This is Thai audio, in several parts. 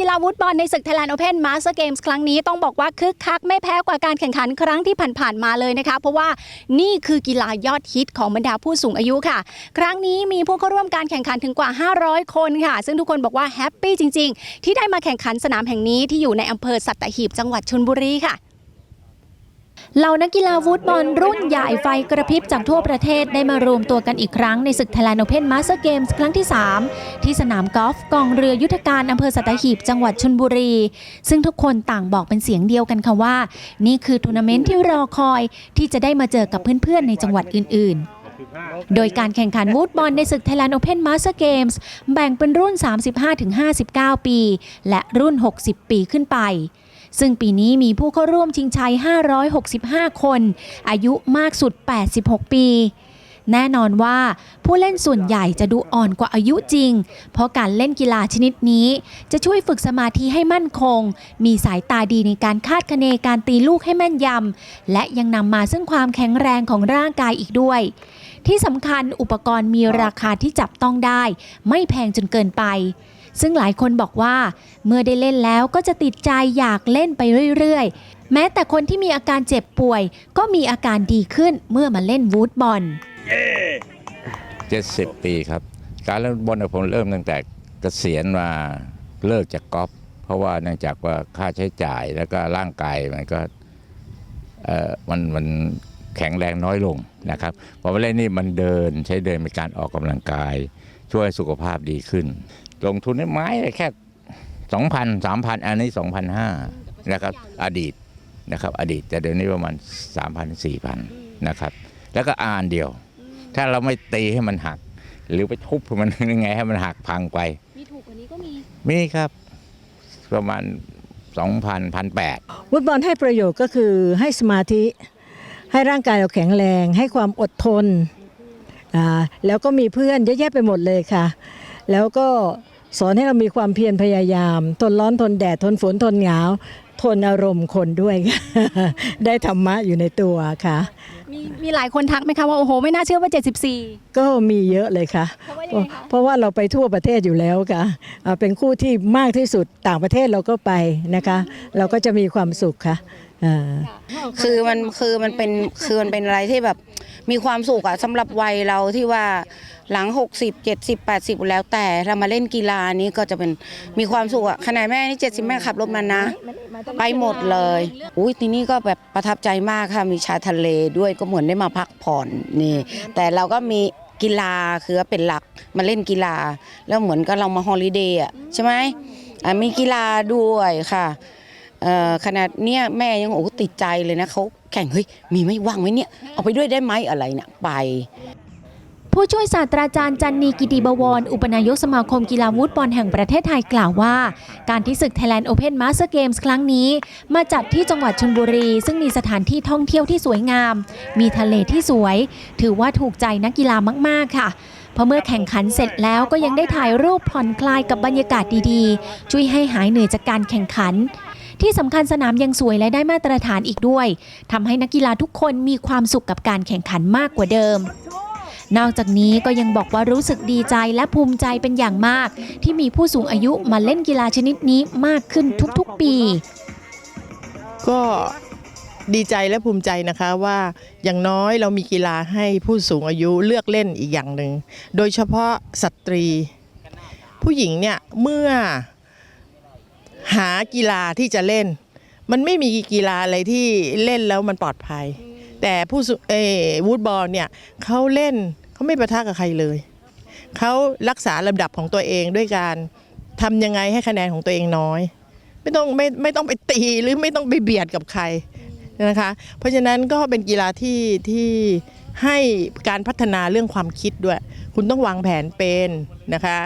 กีฬาวูดบอลในศึก Thailand Open Master Games ครั้งนี้ต้องบอกว่าคึกคักไม่แพ้กว่าการแข่งขันครั้งที่ผ่านๆมาเลยนะคะ เพราะว่านี่คือกีฬายอดฮิตของบรรดาผู้สูงอายุค่ะ ครั้งนี้มีผู้เข้าร่วมการแข่งขันถึงกว่า 500 คนค่ะ ซึ่งทุกคนบอกว่าแฮปปี้จริง ๆ ที่ได้มาแข่งขันสนามแห่งนี้ที่อยู่ในอำเภอสัตหีบจังหวัดชลบุรีค่ะ เหล่านักกีฬาวูดบอลรุ่นใหญ่ไฟกระพริบจากทั่วประเทศได้มารวมตัวกันอีกครั้งในศึก Thailand Open Master Games ครั้งที่ 3 ที่สนามกอล์ฟกองเรือยุทธการอำเภอสัตหีบจังหวัดชลบุรี ซึ่งทุกคนต่างบอกเป็นเสียงเดียวกันค่ะว่า นี่คือทัวร์นาเมนต์ที่รอคอยที่จะได้มาเจอกับเพื่อนๆ ในจังหวัดอื่น ๆโดยการแข่งขันวูดบอลในศึก Thailand Open Master Games แบ่งเป็นรุ่น 35-59 ปี และรุ่น 60 ปีขึ้นไป ซึ่งปีนี้มีผู้เข้าร่วมชิงชัย 565 คน อายุมากสุด 86 ปี แน่นอนว่าผู้เล่นส่วนใหญ่จะดูอ่อนกว่าอายุจริง เพราะการเล่นกีฬาชนิดนี้จะช่วยฝึกสมาธิให้มั่นคง มีสายตาดีในการคาดคะเนการตีลูกให้แม่นยำ และยังนำมาซึ่งความแข็งแรงของร่างกายอีกด้วยที่สำคัญอุปกรณ์มีราคาที่จับต้องได้ ไม่แพงจนเกินไป ซึ่งหลายคนบอกว่า เมื่อได้เล่นแล้วก็จะติดใจอยากเล่นไปเรื่อยๆ แม้แต่คนที่มีอาการเจ็บป่วย ก็มีอาการดีขึ้นเมื่อมาเล่นวูดบอล 70 ปีครับ การเล่นบอลเนี่ยผมเริ่มตั้งแต่เกษียณมาเลิกจากกอล์ฟเพราะว่าเนื่องจากว่าค่าใช้จ่ายแล้วก็ร่างกายมันก็เอ่อมันมันแข็งแรงน้อยลงนะครับพอมาเล่นนี่มันเดินใช้เดินเป็นการออกกำลังกาย ช่วยสุขภาพดีขึ้น ลงทุนในไม้แค่2,000 3,000อันนี้2,500นะครับอดีตนะครับอดีตแต่เดี๋ยวนี้ประมาณ3,000 4,000นะครับ แล้วก็อานเดียว ถ้าเราไม่ตีให้มันหัก หรือไปทุบมันยังไงให้มันหักพังไป มีถูกกว่านี้ก็มี มีครับ ประมาณ2,000 1,800ฟุตบอลให้ประโยชน์ก็คือให้สมาธิ ให้ร่างกายเราแข็งแรง ให้ความอดทนอ่า แล้วก็มีเพื่อนเยอะแยะไปหมดเลยค่ะ แล้วก็สอนให้เรามีความเพียรพยายาม ทนร้อนทนแดดทนฝนทนหนาว ทนอารมณ์คนด้วยค่ะได้ธรรมะอยู่ในตัวค่ะ มีมีหลายคนทักไหมคะว่าโอ้โหไม่น่าเชื่อว่า 74 ก็มีเยอะเลยค่ะ เพราะว่ายังไงคะเพราะว่าเราไปทั่วประเทศอยู่แล้วค่ะอ่าเป็นคู่ที่มากที่สุดต่างประเทศเราก็ไปนะคะ เราก็จะมีความสุขค่ะอ่าคือมันคือมันเป็นคือมันเป็นอะไรที่แบบ มีความสุขอะสำหรับวัยเราที่ว่าหลัง 60 70 80 แล้วแต่เรามาเล่นกีฬานี้ก็จะเป็นมีความสุขอะขนาดแม่นี่ 70 แม่ขับรถมานะ ไปหมดเลยอุ้ยทีนี้ก็แบบประทับใจมากค่ะมีชายทะเลด้วยก็เหมือนได้มาพักผ่อนนี่แต่เราก็มีกีฬาคือเป็นหลักมาเล่นกีฬา แล้วเหมือนกับเรามาฮอลิเดย์อะใช่ไหมมีกีฬาด้วยค่ะ ขนาดเนี้ยแม่ยังโอ้ติดใจเลยนะเขาแข่งเฮ้ยมีไหม่ว่างไหมเนี่ยเอาไปด้วยได้ไหมอะไรเนี่ยไป ผู้ช่วยศาสตราจารย์จันนีกิติบวร อุปนายกสมาคมกีฬาวูดบอลแห่งประเทศไทยกล่าวว่า การที่ศึก Thailand Open Master Games ครั้งนี้ มาจัดที่จังหวัดชลบุรี ซึ่งมีสถานที่ท่องเที่ยวที่สวยงาม มีทะเลที่สวย ถือว่าถูกใจนักกีฬามาก ๆ ค่ะเพราะเมื่อแข่งขันเสร็จแล้วก็ยังได้ถ่ายรูปผ่อนคลายกับบรรยากาศดีๆ ช่วยให้หายเหนื่อยจากการแข่งขัน ที่สำคัญสนามยังสวยและได้มาตรฐานอีกด้วยทำให้นักกีฬาทุกคนมีความสุขกับการแข่งขันมากกว่าเดิม นอกจากนี้ก็ยังบอกว่ารู้สึกดีใจและภูมิใจเป็นอย่างมาก ที่มีผู้สูงอายุมาเล่นกีฬาชนิดนี้มากขึ้นทุกๆปี ก็ดีใจและภูมิใจนะคะว่าอย่างน้อยเรามีกีฬาให้ผู้สูงอายุเลือกเล่นอีกอย่างหนึ่ง โดยเฉพาะสตรี ผู้หญิงเนี่ยเมื่อ หากีฬาที่จะเล่น มันไม่มีกีฬาอะไรที่เล่นแล้วมันปลอดภัย แต่ผู้สูเออวูดบอลเนี่ยเขาเล่นเขาไม่ประทะกับใครเลย เขารักษาลำดับของตัวเองด้วยการทำยังไงให้คะแนนของตัวเองน้อย ไม่ต้องไม่ไม่ต้องไปตีหรือไม่ต้องไปเบียดกับใครนะคะ เพราะฉะนั้นก็เป็นกีฬาที่ที่ให้การพัฒนาเรื่องความคิดด้วย คุณต้องวางแผนเป็นนะคะ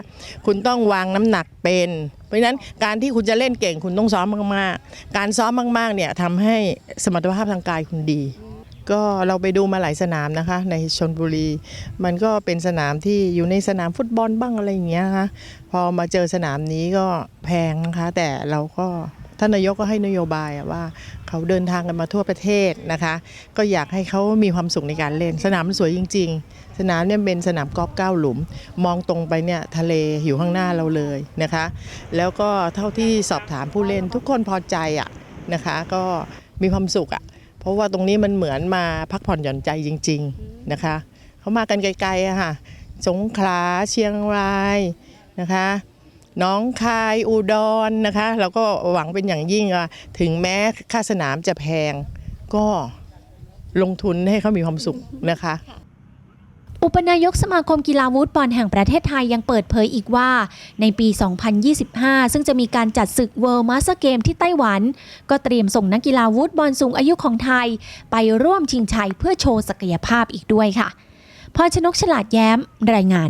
คุณต้องวางน้ำหนักเป็น เพราะฉะนั้นการที่คุณจะเล่นเก่งคุณต้องซ้อมมากๆ การซ้อมมากๆเนี่ยทำให้สมรรถภาพทางกายคุณดี ก็เราไปดูมาหลายสนามนะคะ ในชนบุรี มันก็เป็นสนามที่อยู่ในสนามฟุตบอลบ้างอะไรอย่างเงี้ยนะคะพอมาเจอสนามนี้ก็แพงนะคะ แต่เราก็ ท่านนายกก็ให้นโยบายว่าเขาเดินทางกันมาทั่วประเทศนะคะ ก็อยากให้เขามีความสุขในการเล่น สนามสวยจริง ๆ สนามเนี่ยเป็นสนามกอล์ฟเก้าหลุม มองตรงไปเนี่ยทะเลอยู่ข้างหน้าเราเลยนะคะ แล้วก็เท่าที่สอบถามผู้เล่นทุกคนพอใจอะนะคะก็มีความสุขอะเพราะว่าตรงนี้มันเหมือนมาพักผ่อนหย่อนใจจริง ๆนะคะเขามากันไกลๆอะค่ะสงขลาเชียงรายนะคะ น้องคายอุดรนนะคะ เราก็หวังเป็นอย่างยิ่งว่าถึงแม้ค่าสนามจะแพง ก็ลงทุนให้เขามีความสุขนะคะอุปนายกสมาคมกีฬาวูดบอลแห่งประเทศไทยยังเปิดเผยอีกว่า ในปี 2025 ซึ่งจะมีการจัดศึก World Master Game ที่ไต้หวัน ก็เตรียมส่งนักกีฬาวูดบอลสูงอายุของไทย ไปร่วมชิงชัยเพื่อโชว์ศักยภาพอีกด้วยค่ะพรชนกฉลาดแย้มรายงาน